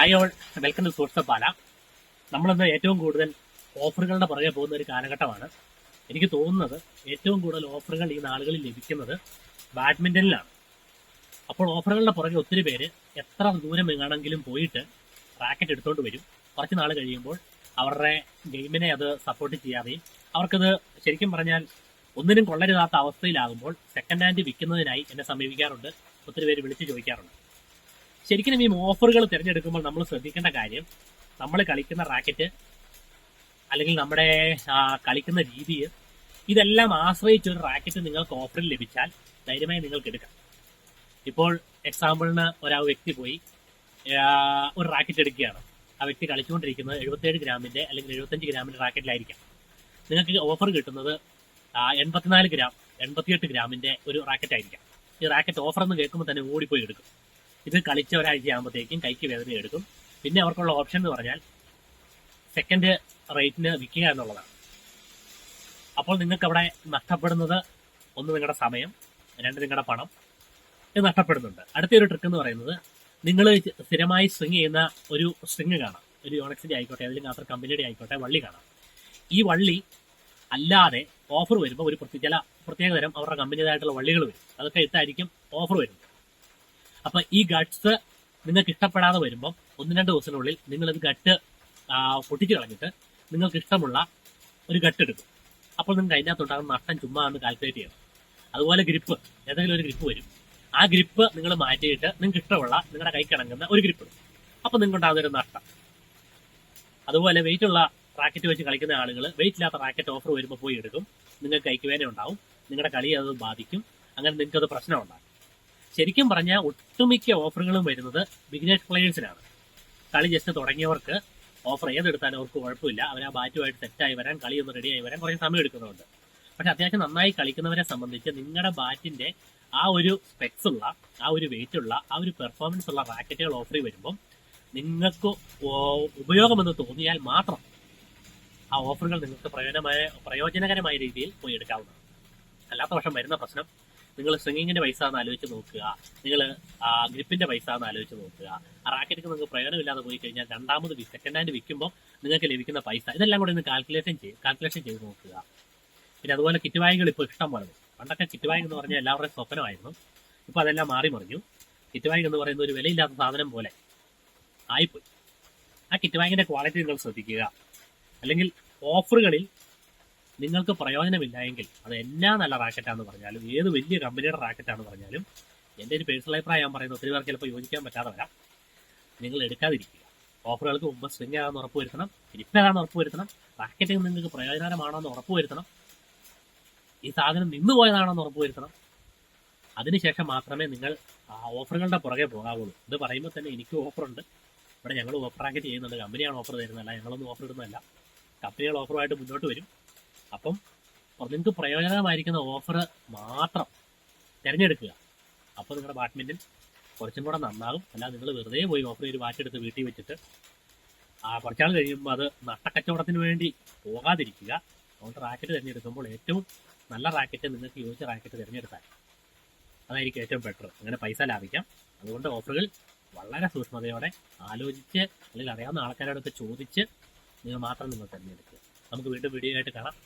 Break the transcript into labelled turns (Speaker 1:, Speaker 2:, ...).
Speaker 1: Hi all welcome to source Pala നമ്മളിന്ന് ഏറ്റവും കൂടുതൽ ഓഫറുകളുടെ പുറകെ പോകുന്ന ഒരു കാലഘട്ടമാണ്. എനിക്ക് തോന്നുന്നത് ഏറ്റവും കൂടുതൽ ഓഫറുകൾ ഈ നാളുകളിൽ ലഭിക്കുന്നത് ബാഡ്മിന്റണിലാണ് അപ്പോൾ ഓഫറുകളുടെ പുറകെ ഒത്തിരി പേര് എത്ര ദൂരം വേണമെങ്കിലും പോയിട്ട് റാക്കറ്റ് എടുത്തോണ്ട് വരും. കുറച്ച് നാൾ കഴിയുമ്പോൾ അവരുടെ ഗെയിമിനെ അത് സപ്പോർട്ട് ചെയ്യാതെയും അവർക്കത് ശരിക്കും പറഞ്ഞാൽ ഒന്നിനും കൊള്ളരുതാത്ത അവസ്ഥയിലാകുമ്പോൾ സെക്കൻഡ് ഹാൻഡ് വിൽക്കുന്നതിനായി എന്നെ സമീപിക്കാറുണ്ട്. ഒത്തിരി പേര് വിളിച്ച് ചോദിക്കാറുണ്ട്. ശരിക്കും ഈ ഓഫറുകൾ തിരഞ്ഞെടുക്കുമ്പോൾ നമ്മൾ ശ്രദ്ധിക്കേണ്ട കാര്യം നമ്മൾ കളിക്കുന്ന റാക്കറ്റ് അല്ലെങ്കിൽ നമ്മുടെ കളിക്കുന്ന രീതി ഇതെല്ലാം ആശ്രയിച്ച് ഒരു റാക്കറ്റ് നിങ്ങൾക്ക് ഓഫറിൽ ലഭിച്ചാൽ ധൈര്യമായി നിങ്ങൾക്ക് എടുക്കാം. ഇപ്പോൾ എക്സാമ്പിളിന് ഒരാ വ്യക്തി പോയി ഒരു റാക്കറ്റ് എടുക്കുകയാണ്. ആ വ്യക്തി കളിച്ചുകൊണ്ടിരിക്കുന്നത് എഴുപത്തേഴ് ഗ്രാമിന്റെ അല്ലെങ്കിൽ എഴുപത്തഞ്ച് ഗ്രാമിന്റെ റാക്കറ്റിലായിരിക്കാം നിങ്ങൾക്ക് ഓഫർ കിട്ടുന്നത് എൺപത്തിനാല് ഗ്രാം എൺപത്തിയെട്ട് ഗ്രാമിന്റെ ഒരു റാക്കറ്റ് ആയിരിക്കാം. ഈ റാക്കറ്റ് ഓഫർ എന്ന് കേൾക്കുമ്പോൾ തന്നെ ഓടിപ്പോയി എടുക്കും. ഇത് കളിച്ച ഒരാഴ്ച ആകുമ്പോഴത്തേക്കും കൈക്ക് വേദന എടുക്കും. പിന്നെ അവർക്കുള്ള ഓപ്ഷൻ എന്ന് പറഞ്ഞാൽ സെക്കൻഡ് റേറ്റിന് വിൽക്കുക എന്നുള്ളതാണ്. അപ്പോൾ നിങ്ങൾക്ക് അവിടെ നഷ്ടപ്പെടുന്നത് ഒന്ന് നിങ്ങളുടെ സമയം രണ്ട് നിങ്ങളുടെ പണം. ഇത് നഷ്ടപ്പെടുന്നുണ്ട്. അടുത്തൊരു ട്രിക്ക് എന്ന് പറയുന്നത് നിങ്ങൾ സ്ഥിരമായി സ്ട്രിങ് ചെയ്യുന്ന ഒരു സ്ട്രിങ് കാണാം. ഒരു യോണക്സിന്റെ ആയിക്കോട്ടെ അല്ലെങ്കിൽ അത്ര കമ്പനിയുടെ ആയിക്കോട്ടെ വള്ളി കാണാം. ഈ വള്ളി അല്ലാതെ ഓഫർ വരുമ്പോൾ ഒരു പ്രത്യേക ചില പ്രത്യേക തരം അവരുടെ കമ്പനിയതായിട്ടുള്ള വള്ളികൾ വരും. അതൊക്കെ ഇട്ടായിരിക്കും ഓഫർ വരുന്നത്. അപ്പൊ ഈ ഗട്ട്സ് നിങ്ങൾക്ക് ഇഷ്ടപ്പെടാതെ വരുമ്പോൾ ഒന്ന് രണ്ട് ദിവസത്തിനുള്ളിൽ നിങ്ങൾ ഇത് ഗട്ട് പൊട്ടിച്ചു കളഞ്ഞിട്ട് നിങ്ങൾക്ക് ഇഷ്ടമുള്ള ഒരു ഗട്ട് എടുക്കും. അപ്പോൾ നിങ്ങൾക്ക് അതിനകത്തുണ്ടാകുന്ന നഷ്ടം ചുമ്മാ ഒന്ന് കാൽക്കുലേറ്റ് ചെയ്യണം. അതുപോലെ ഗ്രിപ്പ് ഏതെങ്കിലും ഒരു ഗ്രിപ്പ് വരും. ആ ഗ്രിപ്പ് നിങ്ങൾ മാറ്റിയിട്ട് നിങ്ങൾക്ക് ഇഷ്ടമുള്ള നിങ്ങളുടെ കൈ കിടങ്ങുന്ന ഒരു ഗ്രിപ്പ് എടുക്കും അപ്പൊ നിങ്ങൾക്ക് ഉണ്ടാകുന്ന ഒരു നഷ്ടം. അതുപോലെ വെയിറ്റ് ഉള്ള റാക്കറ്റ് വെച്ച് കളിക്കുന്ന ആളുകൾ വെയിറ്റ് ഇല്ലാത്ത റാക്കറ്റ് ഓഫർ വരുമ്പോൾ പോയി എടുക്കും. നിങ്ങൾക്ക് കൈക്ക് വേദന ഉണ്ടാവും. നിങ്ങളുടെ കളി അത് ബാധിക്കും. അങ്ങനെ നിങ്ങൾക്ക് അത് പ്രശ്നം ഉണ്ടാകും ശരിക്കും പറഞ്ഞാൽ ഒട്ടുമിക്ക ഓഫറുകളും വരുന്നത് ബിഗിനേഴ്സ് പ്ലേയേഴ്സിനാണ് കളി ജസ്റ്റ് തുടങ്ങിയവർക്ക് ഓഫർ ഏതെടുത്താലും അവർക്ക് കുഴപ്പമില്ല. അവർ ആ ബാറ്റുമായിട്ട് സെറ്റായി വരാൻ കളി ഒന്ന് റെഡിയായി വരാൻ കുറേ സമയം എടുക്കുന്നുണ്ട് പക്ഷെ അത്യാവശ്യം നന്നായി കളിക്കുന്നവരെ സംബന്ധിച്ച് നിങ്ങളുടെ ബാറ്റിന്റെ ആ ഒരു സ്പെക്സ് ഉള്ള ആ ഒരു വെയിറ്റ് ഉള്ള ആ ഒരു പെർഫോമൻസ് ഉള്ള റാക്കറ്റുകൾ ഓഫർ വരുമ്പോൾ നിങ്ങൾക്ക് ഉപയോഗമെന്ന് തോന്നിയാൽ മാത്രം ആ ഓഫറുകൾ നിങ്ങൾക്ക് പ്രയോജനമായ പ്രയോജനകരമായ രീതിയിൽ പോയി എടുക്കാവുന്നതാണ്. അല്ലാത്ത പക്ഷം വരുന്ന പ്രശ്നം നിങ്ങൾ സ്വിംഗിങ്ങിന്റെ പൈസ എന്ന് ആലോചിച്ച് നോക്കുക. നിങ്ങൾ ഗ്രിപ്പിന്റെ പൈസ എന്ന് ആലോചിച്ച് നോക്കുക. ആ റാക്കറ്റ് നിങ്ങൾക്ക് പ്രയോജനമില്ലാതെ പോയി കഴിഞ്ഞാൽ രണ്ടാമത് സെക്കൻഡ് ഹാൻഡ് വിൽക്കുമ്പോൾ നിങ്ങൾക്ക് ലഭിക്കുന്ന പൈസ ഇതെല്ലാം കൂടെ ഒന്ന് കാൽക്കുലേഷൻ ചെയ്ത് കാൽക്കുലേഷൻ ചെയ്ത് നോക്കുക. പിന്നെ അതുപോലെ കിറ്റ് ബാഗുകൾ ഇപ്പോൾ ഇഷ്ടം പോലെ. പണ്ടൊക്കെ കിറ്റ് ബാഗ് എന്ന് പറഞ്ഞാൽ എല്ലാവരുടെയും സ്വപ്നമായിരുന്നു. ഇപ്പോൾ അതെല്ലാം മാറി മറിഞ്ഞു. കിറ്റ് ബാഗ് എന്ന് പറയുന്ന ഒരു വിലയില്ലാത്ത സാധനം പോലെ ആയിപ്പോയി. ആ കിറ്റ് ബാഗിന്റെ ക്വാളിറ്റി നിങ്ങൾ ശ്രദ്ധിക്കുക. അല്ലെങ്കിൽ ഓഫറുകളിൽ നിങ്ങൾക്ക് പ്രയോജനമില്ല എങ്കിൽ അത് എല്ലാ നല്ല റാക്കറ്റാന്ന് പറഞ്ഞാലും ഏത് വലിയ കമ്പനിയുടെ റാക്കറ്റാന്ന് പറഞ്ഞാലും എന്റെ ഒരു പേഴ്സണൽ അഭിപ്രായം ഞാൻ പറയുന്നത് ഒത്തിരി പേർക്ക് ചിലപ്പോൾ യോജിക്കാൻ പറ്റാതെ വരാം. നിങ്ങൾ എടുക്കാതിരിക്കുക. ഓഫറുകൾക്ക് മുമ്പ് സ്ട്രിങ് ഉറപ്പ് വരുത്തണം ഗ്രിപ്പിനാകാന്ന് ഉറപ്പ് വരുത്തണം റാക്കറ്റിൽ നിങ്ങൾക്ക് പ്രയോജനകരമാണോ എന്ന് ഉറപ്പ് വരുത്തണം ഈ സാധനം നിന്ന് പോയതാണെന്ന് ഉറപ്പ് വരുത്തണം. അതിനുശേഷം മാത്രമേ നിങ്ങൾ ഓഫറുകളുടെ പുറകെ പോകാവുള്ളൂ. ഇത് പറയുമ്പോൾ തന്നെ എനിക്ക് ഓഫറുണ്ട്. ഇവിടെ ഞങ്ങൾ ഓഫർ റാക്കറ്റ് ചെയ്യുന്നുണ്ട്. കമ്പനിയാണ് ഓഫർ തരുന്നതല്ല ഞങ്ങളൊന്നും ഓഫർ ഇടുന്നതല്ല. കമ്പനികൾ ഓഫറുമായിട്ട് മുന്നോട്ട് വരും. അപ്പം നിങ്ങൾക്ക് പ്രയോജനമായിരിക്കുന്ന ഓഫർ മാത്രം തിരഞ്ഞെടുക്കുക. അപ്പോൾ നിങ്ങളുടെ ബാഡ്മിന്റൺ കുറച്ചും കൂടെ നന്നാകും. അല്ലാതെ നിങ്ങൾ വെറുതെ പോയി ഓഫർ ചെയ്ത് വാറ്റെടുത്ത് വീട്ടിൽ വെച്ചിട്ട് ആ കുറച്ചാൾ കഴിയുമ്പോൾ അത് നട്ടക്കച്ചവടത്തിന് വേണ്ടി പോകാതിരിക്കുക. അതുകൊണ്ട് റാക്കറ്റ് തിരഞ്ഞെടുക്കുമ്പോൾ ഏറ്റവും നല്ല റാക്കറ്റ് നിങ്ങൾക്ക് യോജിച്ച റാക്കറ്റ് തിരഞ്ഞെടുത്താൽ അതായിരിക്കും ഏറ്റവും ബെറ്റർ അങ്ങനെ പൈസ ലാഭിക്കാം. അതുകൊണ്ട് ഓഫറുകൾ വളരെ സൂക്ഷ്മതയോടെ ആലോചിച്ച് അല്ലെങ്കിൽ അറിയാവുന്ന ആൾക്കാരോടൊക്കെ ചോദിച്ച് നിങ്ങൾ മാത്രം നിങ്ങൾ തിരഞ്ഞെടുക്കുക. നമുക്ക് വീണ്ടും വീഡിയോ ആയിട്ട് കാണാം.